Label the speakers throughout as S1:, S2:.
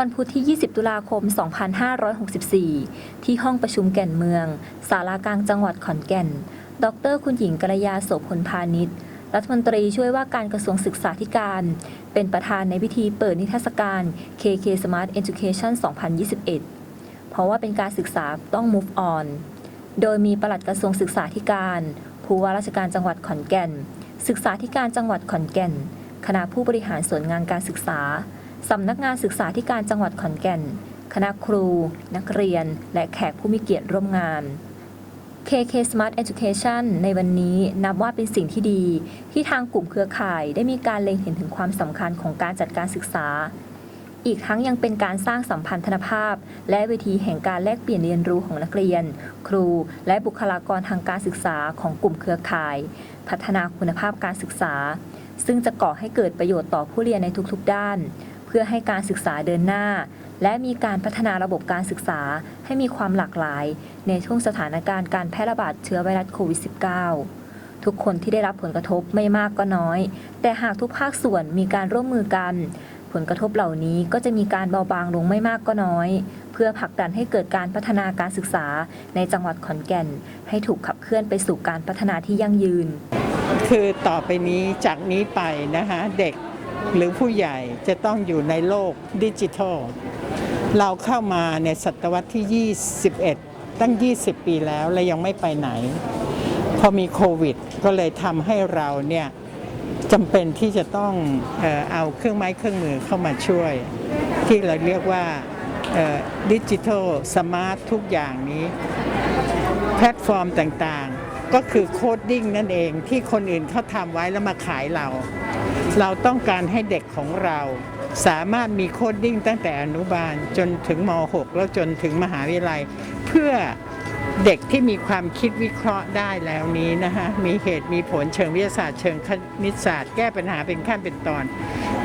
S1: วันพุธที่ 20 ตุลาคม 2564 ที่ห้องประชุมแก่นเมืองสารากลางจังหวัดขอนแก่น ดร คุณหญิงกัลยาโสพลพาณิชย์ รัฐมนตรีช่วยว่าการกระทรวงศึกษาธิการ เป็นประธานในพิธีเปิดนิทรรศการ KK Smart Education 2021 เพราะว่าเป็นการศึกษาต้อง move on โดยมีปลัดกระทรวงศึกษาธิการ ผู้ว่าราชการจังหวัดขอนแก่น ศึกษาธิการจังหวัดขอนแก่น คณะผู้บริหารส่วนงานการศึกษา สำนักงานศึกษาธิการจังหวัดขอนแก่น คณะครู นักเรียน และแขกผู้มีเกียรติร่วมงาน KK Smart Education ในวันนี้นับว่าเป็นสิ่งที่ดี ที่ทางกลุ่มเครือข่ายได้มีการเล็งเห็นถึงความสำคัญของการจัดการศึกษา อีกทั้งยังเป็นการสร้างสัมพันธภาพ และเวทีแห่งการแลกเปลี่ยนเรียนรู้ของนักเรียน ครู และบุคลากรทางการศึกษาของกลุ่มเครือข่าย พัฒนาคุณภาพการศึกษา ซึ่งจะก่อให้เกิดประโยชน์ต่อผู้เรียนในทุกๆด้าน พื่อให้การศึกษาเดินหน้า และมีการพัฒนาระบบการศึกษาให้มีความหลากหลาย ในช่วงสถานการณ์การแพร่ระบาดเชื้อไวรัสโควิด -19 ทุกคนที่ได้รับผลกระทบไม่มากก็น้อย แต่หากทุกภาคส่วนมีการร่วมมือกัน ผลกระทบเหล่านี้ก็จะมีการเบาบางลงไม่มากก็น้อย เพื่อผลักดันให้เกิดการพัฒนาการศึกษาในจังหวัดขอนแก่น ให้ถูกขับเคลื่อนไปสู่การพัฒนาที่ยั่งยืน
S2: คือต่อไปนี้จากนี้ไปนะคะเด็ก หรือผู้ใหญ่จะต้องอยู่ในโลกดิจิทัล เราเข้ามาในศตวรรษที่ 21 ตั้ง 20 ปีแล้วและยังไม่ไปไหน พอมีโควิด ก็เลยทำให้เราเนี่ยจำเป็นที่จะต้องเออเอาเครื่องไม้เครื่องมือเข้ามาช่วย ที่เราเรียกว่าดิจิทัลสมาร์ททุกอย่างนี้ แพลตฟอร์มต่างๆ ก็คือโคดดิ้งนั่นเองที่คนอื่นเขาทำไว้แล้วมาขายเรา เราต้องการให้เด็กของเรา สามารถมีโคดดิ้งตั้งแต่อนุบาลจนถึงม .6 แล้วจนถึงมหาวิทยาลัย เพื่อเด็กที่มีความคิดวิเคราะห์ได้แล้วนี้นะคะมีเหตุมีผลเชิงวิทยาศาสตร์เชิงคณิตศาสตร์ แก้ปัญหาเป็นขั้นเป็นตอน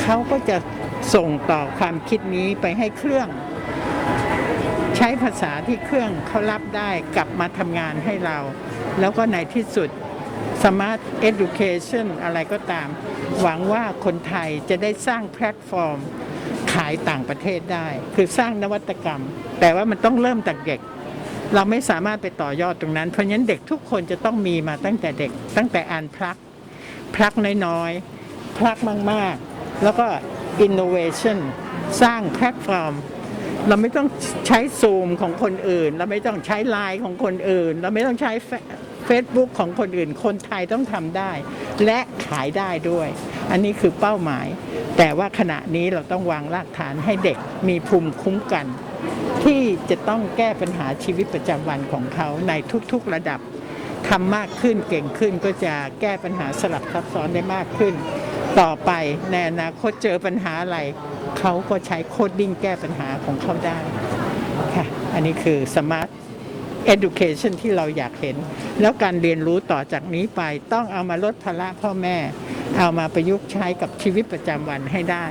S2: เขาก็จะส่งต่อความคิดนี้ไปให้เครื่อง ใช้ภาษาที่เครื่องเขารับได้กลับมาทำงานให้เรา แล้วก็ในที่สุด Smart Education อะไรก็ตาม หวังว่าคนไทยจะได้สร้างแพลตฟอร์ม ขายต่างประเทศได้ คือสร้างนวัตกรรม แต่ว่ามันต้องเริ่มจากเด็ก เราไม่สามารถไปต่อยอดตรงนั้น เพราะฉะนั้นเด็กทุกคนจะต้องมีมาตั้งแต่เด็ก ตั้งแต่อ่านพลัก พลักน้อยๆ พลักมากๆ แล้วก็ innovation สร้างแพลตฟอร์มเราไม่ต้องใช้ซูมของคนอื่น เราไม่ต้องใช้ไลน์ของคนอื่น เราไม่ต้องใช้ เฟซบุ๊กของคนอื่น คนไทยต้องทำได้ และขายได้ด้วย อันนี้คือเป้าหมาย แต่ว่าขณะนี้เราต้องวางรากฐานให้เด็กมีภูมิคุ้มกัน ที่จะต้องแก้ปัญหาชีวิตประจำวันของเขาในทุกๆระดับทำมากขึ้นเก่งขึ้นก็จะแก้ปัญหาสลับซับซ้อนได้มากขึ้น ต่อไปในอนาคตเจอปัญหาอะไร เขาก็ใช้โคดดิ้งแก้ปัญหาของเขาได้ค่ะอันนี้คือ Smart Education ที่เราอยากเห็น แล้วการเรียนรู้ต่อจากนี้ไปต้องเอามาลดภาระพ่อแม่ เอามาประยุกต์ใช้กับชีวิตประจำวันให้ได้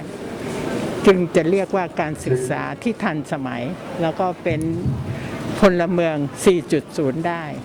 S2: จึงจะเรียกว่าการศึกษาที่ทันสมัย แล้วก็เป็นพลเมือง 4.0 ได้